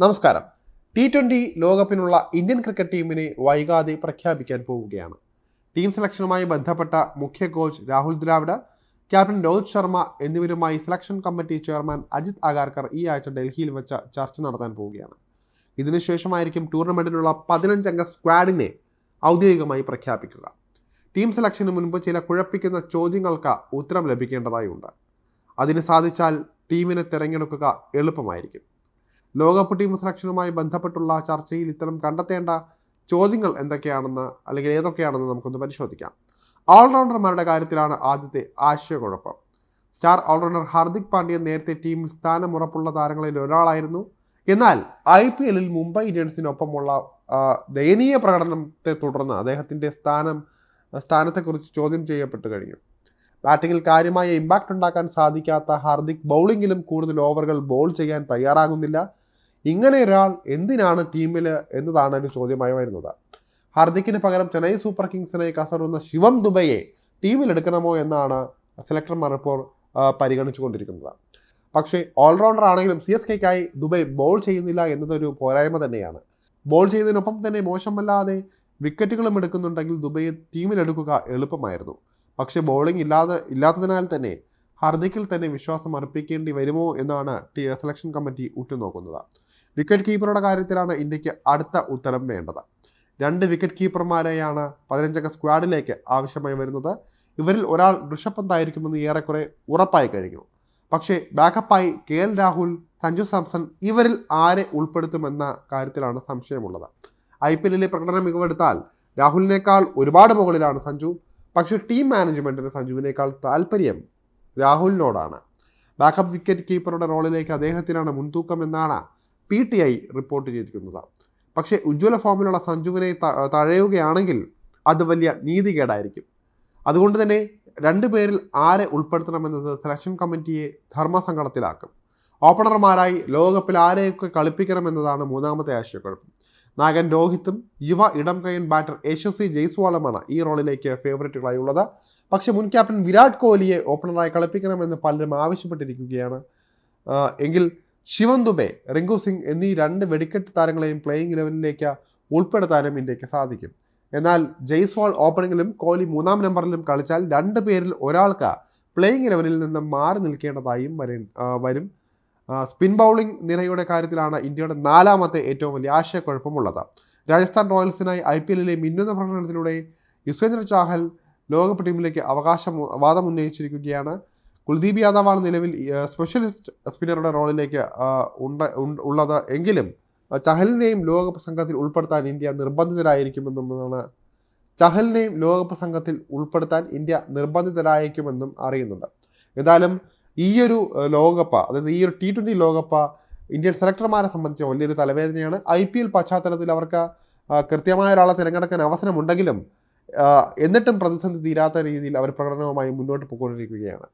നമസ്കാരം. T twenty ലോകകപ്പിനുള്ള Indian cricket ടീമിനെ വൈകാതെ പ്രഖ്യാപിക്കാൻ പോവുകയാണ്. ടീം സെലക്ഷനുമായി ബന്ധപ്പെട്ട മുഖ്യ കോച്ച് രാഹുൽ ദ്രാവിഡ് ക്യാപ്റ്റൻ രോഹിത് ശർമ്മ എന്നിവരുമായി selection committee chairman Ajit Agarkar ഈ ആഴ്ച ഡൽഹിയിൽ വെച്ച ചർച്ച നടത്താൻ പോവുകയാണ്. ഇതിനുശേഷമായിരിക്കും ടൂർണമെന്റിനുള്ള പതിനഞ്ചംഗ സ്ക്വാഡിനെ ഔദ്യോഗികമായി പ്രഖ്യാപിക്കുക. ടീം സെലക്ഷന് മുൻപ് ചില കുഴപ്പിക്കുന്ന ചോദ്യങ്ങൾക്ക് ഉത്തരം ലഭിക്കേണ്ടതായുണ്ട്. അതിന് സാധിച്ചാൽ ടീമിനെ തിരഞ്ഞെടുക്കുക എളുപ്പമായിരിക്കും. ലോകകപ്പ് ടീം സെലക്ഷനുമായി ബന്ധപ്പെട്ടുള്ള ചർച്ചയിൽ ഇത്തരം കണ്ടെത്തേണ്ട ചോദ്യങ്ങൾ എന്തൊക്കെയാണെന്ന് അല്ലെങ്കിൽ ഏതൊക്കെയാണെന്ന് നമുക്കൊന്ന് പരിശോധിക്കാം. ഓൾറൗണ്ടർമാരുടെ കാര്യത്തിലാണ് ആദ്യത്തെ ആശയക്കുഴപ്പം. സ്റ്റാർ ഓൾറൗണ്ടർ ഹാർദിക് പാണ്ഡ്യ നേരത്തെ ടീമിൽ സ്ഥാനം ഉറപ്പുള്ള താരങ്ങളിൽ ഒരാളായിരുന്നു. എന്നാൽ ഐ പി എല്ലിൽ മുംബൈ ഇന്ത്യൻസിനൊപ്പമുള്ള ദയനീയ പ്രകടനത്തെ തുടർന്ന് അദ്ദേഹത്തിന്റെ സ്ഥാനം സ്ഥാനത്തെക്കുറിച്ച് ചോദ്യം ചെയ്യപ്പെട്ടു കഴിഞ്ഞു. ബാറ്റിങ്ങിൽ കാര്യമായ ഇമ്പാക്റ്റ് ഉണ്ടാക്കാൻ സാധിക്കാത്ത ഹാർദിക് ബൗളിങ്ങിലും കൂടുതൽ ഓവറുകൾ ബോൾ ചെയ്യാൻ തയ്യാറാകുന്നില്ല. ഇങ്ങനെ ഒരാൾ എന്തിനാണ് ടീമിൽ എന്നതാണ് ഒരു ചോദ്യമായി വരുന്നത്. ഹാർദിക്കിന് പകരം ചെന്നൈ സൂപ്പർ കിങ്സിനെ കസറുന്ന ശിവം ദുബൈയെ ടീമിലെടുക്കണമോ എന്നാണ് സെലക്ടർമാർ ഇപ്പോൾ പരിഗണിച്ചു കൊണ്ടിരിക്കുന്നത് പക്ഷേ ഓൾറൗണ്ടർ ആണെങ്കിലും സി എസ് കെക്കായി ദുബൈ ബോൾ ചെയ്യുന്നില്ല എന്നതൊരു പോരായ്മ തന്നെയാണ്. ബോൾ ചെയ്യുന്നതിനൊപ്പം തന്നെ മോശമല്ലാതെ വിക്കറ്റുകളും എടുക്കുന്നുണ്ടെങ്കിൽ ദുബൈയെ ടീമിലെടുക്കുക എളുപ്പമായിരുന്നു. പക്ഷേ ബോളിംഗ് ഇല്ലാതെ ഇല്ലാത്തതിനാൽ തന്നെ ഹർദിക്കിൽ തന്നെ വിശ്വാസം അർപ്പിക്കേണ്ടി വരുമോ എന്നാണ് സെലക്ഷൻ കമ്മിറ്റി ഉറ്റുനോക്കുന്നത്. വിക്കറ്റ് കീപ്പറുടെ കാര്യത്തിലാണ് ഇന്ത്യയ്ക്ക് അടുത്ത ഉത്തരം വേണ്ടത്. രണ്ട് വിക്കറ്റ് കീപ്പർമാരെയാണ് പതിനഞ്ചംഗ സ്ക്വാഡിലേക്ക് ആവശ്യമായി വരുന്നത്. ഇവരിൽ ഒരാൾ ഋഷഭ് പന്ത് ആയിരിക്കുമെന്ന് ഏറെക്കുറെ ഉറപ്പായി കഴിഞ്ഞു. പക്ഷേ ബാക്കപ്പായി കെ എൽ രാഹുൽ സഞ്ജു സാംസൺ ഇവരിൽ ആരെ ഉൾപ്പെടുത്തുമെന്ന കാര്യത്തിലാണ് സംശയമുള്ളത്. ഐ പി എല്ലിലെ പ്രകടന മികവെടുത്താൽ രാഹുലിനേക്കാൾ ഒരുപാട് മുകളിലാണ് സഞ്ജു. പക്ഷേ ടീം മാനേജ്മെന്റിന് സഞ്ജുവിനേക്കാൾ താല്പര്യം രാഹുലിനോടാണ്. ബാക്കപ്പ് വിക്കറ്റ് കീപ്പറുടെ റോളിലേക്ക് അദ്ദേഹത്തിനാണ് മുൻതൂക്കം എന്നാണ് പി ടി ഐ റിപ്പോർട്ട് ചെയ്തിരിക്കുന്നത്. പക്ഷേ ഉജ്ജ്വല ഫോമിലുള്ള സഞ്ജുവിനെ തഴയുകയാണെങ്കിൽ അത് വലിയ നീതികേടായിരിക്കും. അതുകൊണ്ട് തന്നെ രണ്ടു പേരിൽ ആരെ ഉൾപ്പെടുത്തണമെന്നത് സെലക്ഷൻ കമ്മിറ്റിയെ ധർമ്മസങ്കടത്തിലാക്കും. ഓപ്പണർമാരായി ലോകകപ്പിൽ ആരെയൊക്കെ കളിപ്പിക്കണമെന്നതാണ് മൂന്നാമത്തെ ആശയക്കുഴപ്പം. നാഗൻ രോഹിത്തും യുവ ഇടം കൈയൻ ബാറ്റർ യശസ്വി ജയ്സ്വാളുമാണ് ഈ റോളിലേക്ക് ഫേവറേറ്റുകളായി ഉള്ളത് പക്ഷേ മുൻ ക്യാപ്റ്റൻ വിരാട് കോഹ്ലിയെ ഓപ്പണറായി കളിപ്പിക്കണമെന്ന് പലരും ആവശ്യപ്പെട്ടിരിക്കുകയാണ്. എങ്കിൽ ശിവൻ ദുബെ റിങ്കു സിംഗ് എന്നീ രണ്ട് വെടിക്കെട്ട് താരങ്ങളെയും പ്ലേയിങ് ഇലവനിലേക്ക് ഉൾപ്പെടുത്താനും ഇന്ത്യയ്ക്ക് സാധിക്കും. എന്നാൽ ജയ്സ്വാൾ ഓപ്പണിങ്ങിലും കോഹ്ലി മൂന്നാം നമ്പറിലും കളിച്ചാൽ രണ്ട് പേരിൽ ഒരാൾക്ക് പ്ലേയിങ് ഇലവനിൽ നിന്ന് മാറി നിൽക്കേണ്ടതായും വരും. വരും സ്പിൻ ബൗളിംഗ് നിരയുടെ കാര്യത്തിലാണ് ഇന്ത്യയുടെ നാലാമത്തെ ഏറ്റവും വലിയ ആശയക്കുഴപ്പമുള്ളത്. രാജസ്ഥാൻ റോയൽസിനായി ഐ പി എല്ലിലെ മിന്നുന്ന പ്രകടനത്തിലൂടെ യുസ്വേന്ദ്ര ചാഹൽ ലോകകപ്പ് ടീമിലേക്ക് അവകാശം വാദം ഉന്നയിച്ചിരിക്കുകയാണ്. കുൽദീപ് യാദവാണ് നിലവിൽ സ്പെഷ്യലിസ്റ്റ് സ്പിന്നറുടെ റോളിലേക്ക് ഉണ്ട് ഉള്ളത്. എങ്കിലും ചഹലിനെയും ലോകകപ്പ് സംഘത്തിൽ ഉൾപ്പെടുത്താൻ ഇന്ത്യ നിർബന്ധിതരായിരിക്കുമെന്നുള്ളതാണ് ചഹലിനെയും ലോകകപ്പ് സംഘത്തിൽ ഉൾപ്പെടുത്താൻ ഇന്ത്യ നിർബന്ധിതരായിരിക്കുമെന്നും അറിയുന്നുണ്ട്. എന്തായാലും ഈ ഒരു ലോകകപ്പ് അതായത് ഈ ഒരു ടി ട്വന്റി ലോകകപ്പ് ഇന്ത്യൻ സെലക്ടർമാരെ സംബന്ധിച്ച് വലിയൊരു തലവേദനയാണ്. ഐ പശ്ചാത്തലത്തിൽ അവർക്ക് കൃത്യമായ ഒരാളെ തിരഞ്ഞെടുക്കാൻ അവസരമുണ്ടെങ്കിലും എന്നിട്ടും പ്രതിസന്ധി തീരാത്ത രീതിയിൽ അവർ പ്രകടനവുമായി മുന്നോട്ട് പോയിക്കൊണ്ടിരിക്കുകയാണ്.